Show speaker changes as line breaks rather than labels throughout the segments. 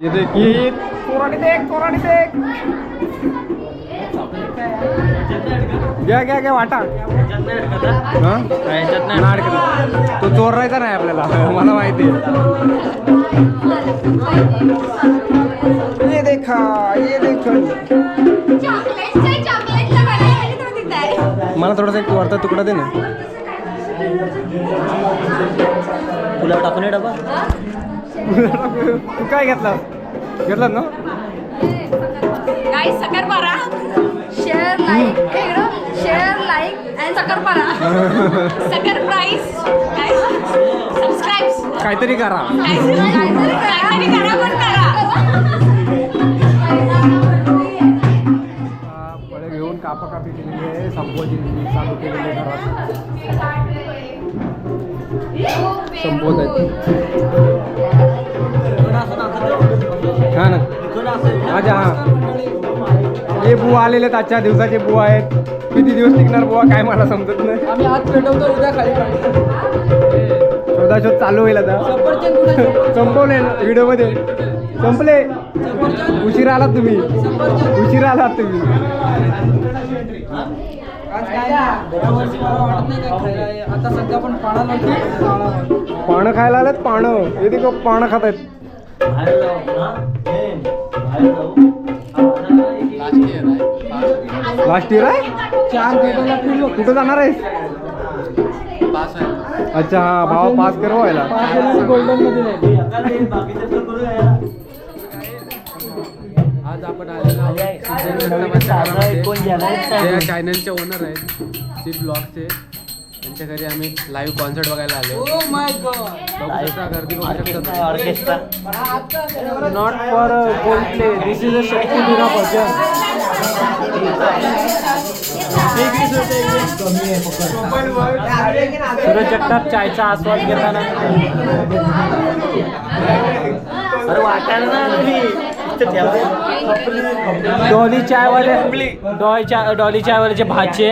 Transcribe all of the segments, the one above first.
येते की चोराडी देख चोराडी देख। घ्या घ्या घ्या वाटा. हा? नाही अडकत. तो चोरायचा नाही आपल्याला. मला माहिती आहे. ये देखा ये देखा.
चॉकलेटच्या चॉकलेटला बनायला तो तिथे आहे
मला थोडासा एक वरचा तुकडा दे ना.
तुला टाकून ये डबा.
तू काय घेतला? घेतलास ना?
Guys shakarpara share like share like and shakarpara सकर प्राईस सबस्क्राईब
काहीतरी करा.
काहीतरी करा. पण करा.
फळे घेऊन कापाकापी केलेली आहे. संपवायची चालू केलेली घरात. संपवत आहेत. हा ना अच्छा हा. हे बुवा आलेले आहेत आजच्या दिवसाचे बुवा आहेत. किती दिवस टिकणार बुवा काय मला समजत नाही.
आम्ही आज पेटवतो उद्या खाली
शोधाशोध चालू होईल आता. संपवले व्हिडिओमध्ये. संपले. उशिरा आलात तुम्ही. उशिरा आलात तुम्ही. पानं खायला आलेत पानं हे देखो पानं खात आहेत
बाहेर जाऊ ना. हे, बाहेर जाऊ.
लास्ट इयर आहे
चार
कुठं जाणार आहेस? अच्छा हा भावा पास कर व्हायला
गोल्डनमध्ये नाही.
बाकीचं तर करूया यार.
आज आपण आलेलो आहोत
आहे. नवीन साधं
या चॅनलचे ओनर आहेत. सी ब्लॉगचे त्यांच्या घरी आम्ही लाईव्ह कॉन्सर्ट बघायला आलो.
ओ माय गॉड
बघू शकता गर्दी बघू शकता
orchestra
not for gold play this is a शक्ती बिना भजन सूरज जगताप चायचा आस्वाद घेताना डॉली चायवाले डॉली चाय डॉली चायवाल्याचे भाचे.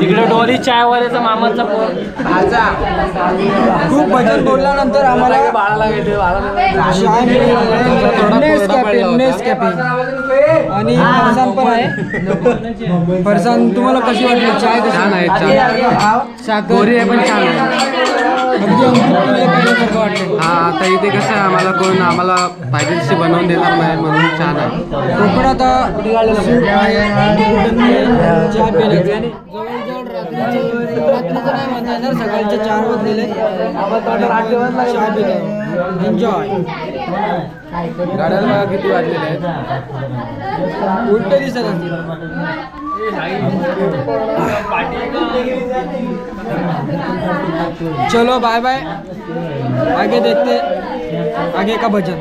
तिकडे डॉली चायवाल्याचा मामाचा पोर. खूप भजन बोलल्यानंतर आम्हाला
बाळाला
चाय आणि फरसान पण आहे. फरसान तुम्हाला कशी वाटली? चाय कशी?
आहे.
साखर?
पण छान आहे. हा आता इथे कसं आहे आम्हाला कोण आम्हाला फायदेशीर बनवून देणार नाही म्हणून छान आहे.
कोकणात पिण्याचं जवळजवळ रात्रीचे रात्रीचं नाही म्हणता येणार सकाळचे चार वाजलेले चहा पिले एन्जॉय
गाड्याला बघा किती वाजलेले आहेत?
उलटे दिसत असतील. चलो बाय बाय आगे देखते. आगे का भजन?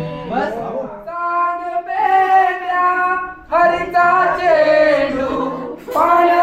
हरिका चेंडू पाण्यात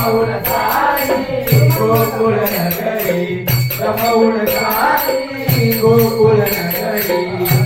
रमौळ साई गोकुळ नगरी रमौळ नगरी.